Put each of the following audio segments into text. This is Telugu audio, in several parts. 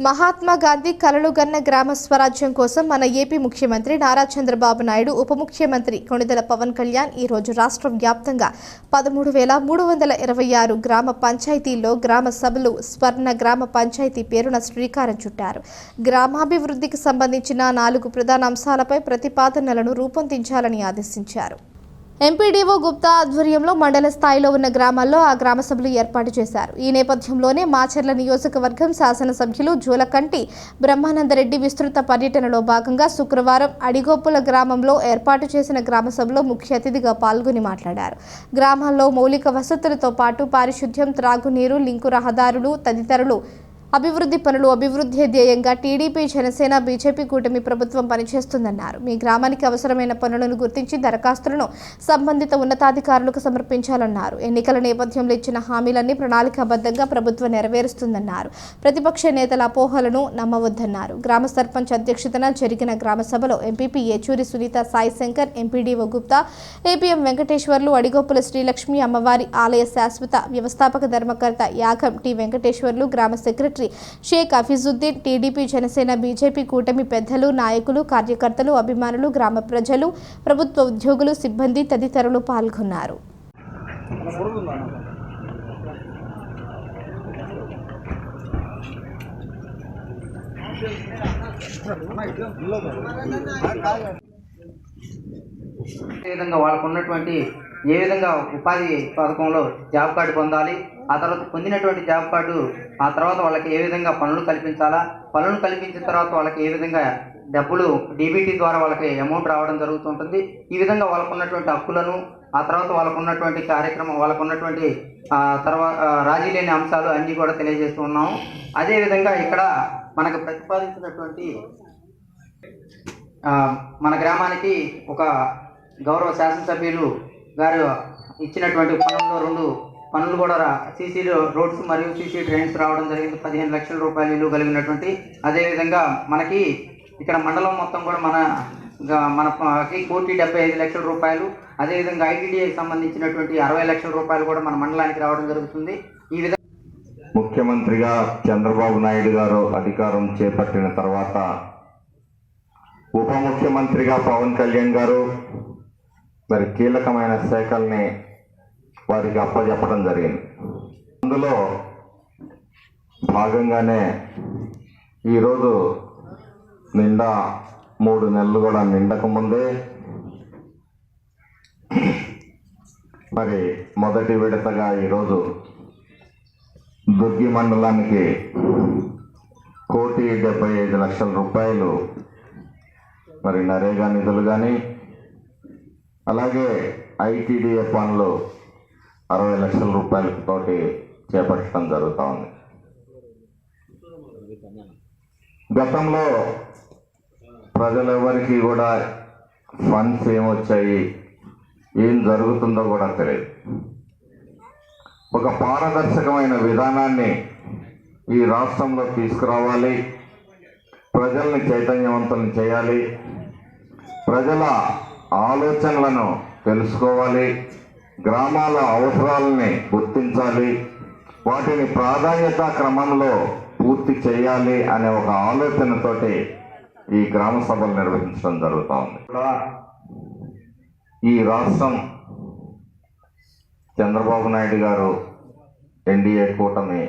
మహాత్మా గాంధీ కలలుగన్న గ్రామ స్వరాజ్యం కోసం మన ఏపీ ముఖ్యమంత్రి నారా చంద్రబాబు నాయుడు ఉప ముఖ్యమంత్రి కొణిదల పవన్ కళ్యాణ్ ఈ రోజు రాష్ట్ర వ్యాప్తంగా పదమూడు వేల మూడు వందల ఇరవై ఆరు గ్రామ పంచాయతీల్లో గ్రామ సభలు స్వర్ణ గ్రామ పంచాయతీ పేరున శ్రీకారం చుట్టారు. గ్రామాభివృద్ధికి సంబంధించిన నాలుగు ప్రధాన అంశాలపై ప్రతిపాదనలను రూపొందించాలని ఆదేశించారు. ఎంపీడీఓ గుప్తా ఆధ్వర్యంలో మండల స్థాయిలో ఉన్న గ్రామాల్లో ఆ గ్రామ సభలు ఏర్పాటు చేశారు. ఈ నేపథ్యంలోనే మాచర్ల నియోజకవర్గం శాసనసభ్యులు జూలకంటి బ్రహ్మానందరెడ్డి విస్తృత పర్యటనలో భాగంగా శుక్రవారం అడిగోపుల గ్రామంలో ఏర్పాటు చేసిన గ్రామ సభలో ముఖ్య అతిథిగా పాల్గొని మాట్లాడారు. గ్రామాల్లో మౌలిక వసతులతో పాటు పారిశుద్ధ్యం త్రాగునీరు లింకు రహదారులు తదితరులు అభివృద్ధి పనులు అభివృద్ధి ధ్యేయంగా టీడీపీ జనసేన బీజేపీ కూటమి ప్రభుత్వం పనిచేస్తుందన్నారు. మీ గ్రామానికి అవసరమైన పనులను గుర్తించి దరఖాస్తులను సంబంధిత ఉన్నతాధికారులకు సమర్పించాలన్నారు. ఎన్నికల నేపథ్యంలో ఇచ్చిన హామీలన్నీ ప్రణాళికాబద్ధంగా ప్రభుత్వం నెరవేరుస్తుందన్నారు. ప్రతిపక్ష నేతల అపోహలను నమ్మవద్దన్నారు. గ్రామ సర్పంచ్ అధ్యక్షతన జరిగిన గ్రామ సభలో MPP Yechuri Sunitha Sai Shankar MPDO Gupta APM Venkateswarlu Adigopula Srilakshmi అమ్మవారి ఆలయ శాశ్వత వ్యవస్థాపక ధర్మకర్త యాగం టి వెంకటేశ్వర్లు గ్రామ secretary Shaik Hafeezuddin TDP Janasena BJP కూటమి పెద్దలు నాయకులు కార్యకర్తలు అభిమానులు గ్రామ ప్రజలు ప్రభుత్వ ఉద్యోగులు సిబ్బంది తదితరులు పాల్గొన్నారు. ఏ విధంగా వాళ్ళకు ఉన్నటువంటి ఏ విధంగా ఉపాధి పథకంలో జాబ్ కార్డు పొందాలి ఆ తర్వాత పొందినటువంటి జాబ్ కార్డు ఆ తర్వాత వాళ్ళకి ఏ విధంగా పనులు కల్పించాలా పనులు కల్పించిన తర్వాత వాళ్ళకి ఏ విధంగా డబ్బులు డీబీటీ ద్వారా వాళ్ళకి అమౌంట్ రావడం జరుగుతుంటుంది. ఈ విధంగా వాళ్ళకు ఉన్నటువంటి హక్కులను ఆ తర్వాత వాళ్ళకు ఉన్నటువంటి కార్యక్రమం వాళ్ళకు ఉన్నటువంటి తర్వాత రాజీ లేని అంశాలు అన్నీ కూడా తెలియజేస్తూ ఉన్నాము. అదేవిధంగా ఇక్కడ మనకు ప్రతిపాదించినటువంటి మన గ్రామానికి ఒక గౌరవ శాసనసభ్యులు గారు ఇచ్చినటువంటి పనుల్లో రెండు పనులు కూడా సీసీ రోడ్స్ మరియు సీసీ డ్రైన్స్ రావడం జరిగింది. పదిహేను లక్షల రూపాయలు విలువ కలిగినటువంటి. అదేవిధంగా మనకి ఇక్కడ మండలం మొత్తం కూడా మన మనకి కోటి డెబ్బై ఐదు లక్షల రూపాయలు. అదేవిధంగా ఐటీడీఐకి సంబంధించినటువంటి అరవై లక్షల రూపాయలు కూడా మన మండలానికి రావడం జరుగుతుంది. ఈ విధంగా ముఖ్యమంత్రిగా చంద్రబాబు నాయుడు గారు అధికారం చేపట్టిన తర్వాత ఉప ముఖ్యమంత్రిగా పవన్ కళ్యాణ్ గారు మరి కీలకమైన శాఖల్ని వారికి అప్పజెప్పడం జరిగింది. అందులో భాగంగానే ఈరోజు నిండా మూడు నెలలు కూడా నిండక ముందే మరి మొదటి విడతగా ఈరోజు దుర్గి మండలానికి కోటి డెబ్బై ఐదు లక్షల రూపాయలు మరి నరేగా నిధులు కానీ అలాగే ఐటీడీఏ పనులు అరవై లక్షల రూపాయలతోటి చేపట్టడం జరుగుతూ ఉంది. గతంలో ప్రజలెవరికి కూడా ఫండ్స్ ఏమొచ్చాయి ఏం జరుగుతుందో కూడా తెలియదు. ఒక పారదర్శకమైన విధానాన్ని ఈ రాష్ట్రంలో తీసుకురావాలి ప్రజల్ని చైతన్యవంతులను చేయాలి ప్రజల ఆలోచనలను తెలుసుకోవాలి గ్రామాల అవసరాలని గుర్తించాలి వాటిని ప్రాధాన్యత క్రమంలో పూర్తి చేయాలి అనే ఒక ఆలోచనతోటి ఈ గ్రామ సభలు నిర్వహించడం జరుగుతూ ఉంది. ఈ రాష్ట్రం చంద్రబాబు నాయుడు గారు ఎన్డీఏ కూటమి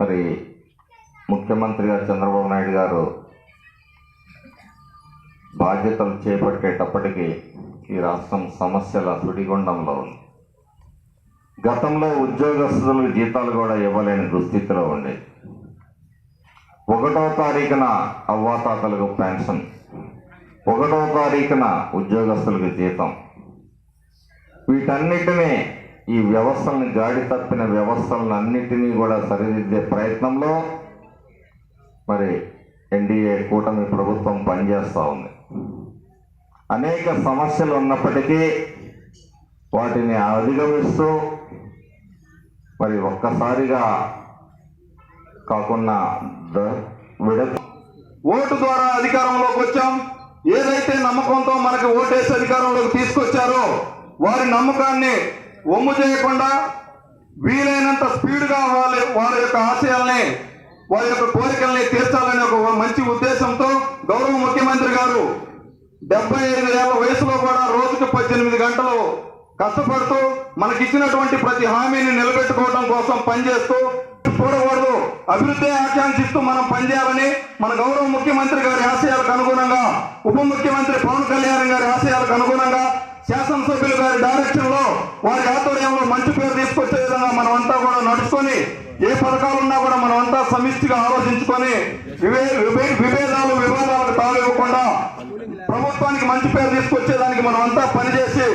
మరి ముఖ్యమంత్రిగా చంద్రబాబు నాయుడు గారు బాధ్యతలు చేపట్టేటప్పటికీ ఈ రాష్ట్రం సమస్యల సుడిగుండంలో ఉంది. గతంలో ఉద్యోగస్తులకు జీతాలు కూడా ఇవ్వలేని దుస్థితిలో ఉండేది. ఒకటో తారీఖున అవ్వాతాతలకు పెన్షన్ ఒకటో తారీఖున ఉద్యోగస్తులకు జీతం. వీటన్నిటినీ ఈ వ్యవస్థలను గాడి తప్పిన వ్యవస్థలను అన్నిటినీ కూడా సరిదిద్దే ప్రయత్నంలో మరి ఎన్డీఏ కూటమి ప్రభుత్వం పనిచేస్తూ ఉంది. అనేక సమస్యలు ఉన్నప్పటికీ వాటిని అధిగమిస్తూ మరి ఒక్కసారిగా కాకుండా విడ ఓటు ద్వారా అధికారంలోకి వచ్చాం. ఏదైతే నమ్మకంతో మనకి ఓటేసి అధికారంలోకి తీసుకొచ్చారో వారి నమ్మకాన్ని ఒమ్ము చేయకుండా వీలైనంత స్పీడ్గా వాళ్ళ వారి యొక్క ఆశయాల్ని వారి యొక్క కోరికల్ని తీర్చాలనే ఒక మంచి ఉద్దేశంతో గౌరవ ముఖ్యమంత్రి గారు డెబ్బై ఐదు ఏళ్ళ వయసులో కూడా రోజుకి పద్దెనిమిది గంటలు కష్టపడుతూ మనకిచ్చినటువంటి ప్రతి హామీని నిలబెట్టుకోవడం కోసం పనిచేస్తూ చూడకూడదు. అభివృద్ధి ఆకాంక్షిస్తూ మనం పనిచేయాలని మన గౌరవ ముఖ్యమంత్రి గారి ఆశయాలకు అనుగుణంగా ఉప ముఖ్యమంత్రి పవన్ కళ్యాణ్ గారి ఆశయాలకు అనుగుణంగా శాసనసభ్యులు గారి డైరెక్షన్లో వారి ఆధ్వర్యంలో మంచి పేరు తీసుకొచ్చే విధంగా మనం అంతా కూడా నడుచుకొని ఏ పథకాలు ఉన్నా కూడా మనం అంతా సమిష్టిగా ఆలోచించుకొని వివే వివే- విభేదాలు వివాదాలకు తావివ్వకుండా ప్రభుత్వానికి మంచి పేరు తీసుకొచ్చేదానికి మనం అంతా పనిచేసి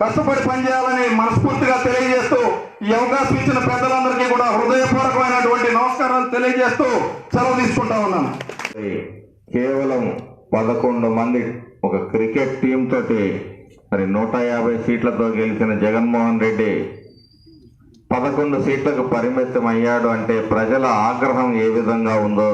కష్టపడి పనిచేయాలని మనస్ఫూర్తిగా తెలియజేస్తూ ఈ అవకాశం ఇచ్చిన పెద్దలందరికీ కూడా హృదయపూర్వకమైనటువంటి నమస్కారాలు తెలియజేస్తూ సెలవు తీసుకుంటా ఉన్నాను. కేవలం పదకొండు మంది ఒక క్రికెట్ టీం తోటి మరి నూట యాభై సీట్లతో గెలిచిన జగన్మోహన్ రెడ్డి పదకొండు సీట్లకు పరిమితం అయ్యాడు అంటే ప్రజల ఆగ్రహం ఏ విధంగా ఉందో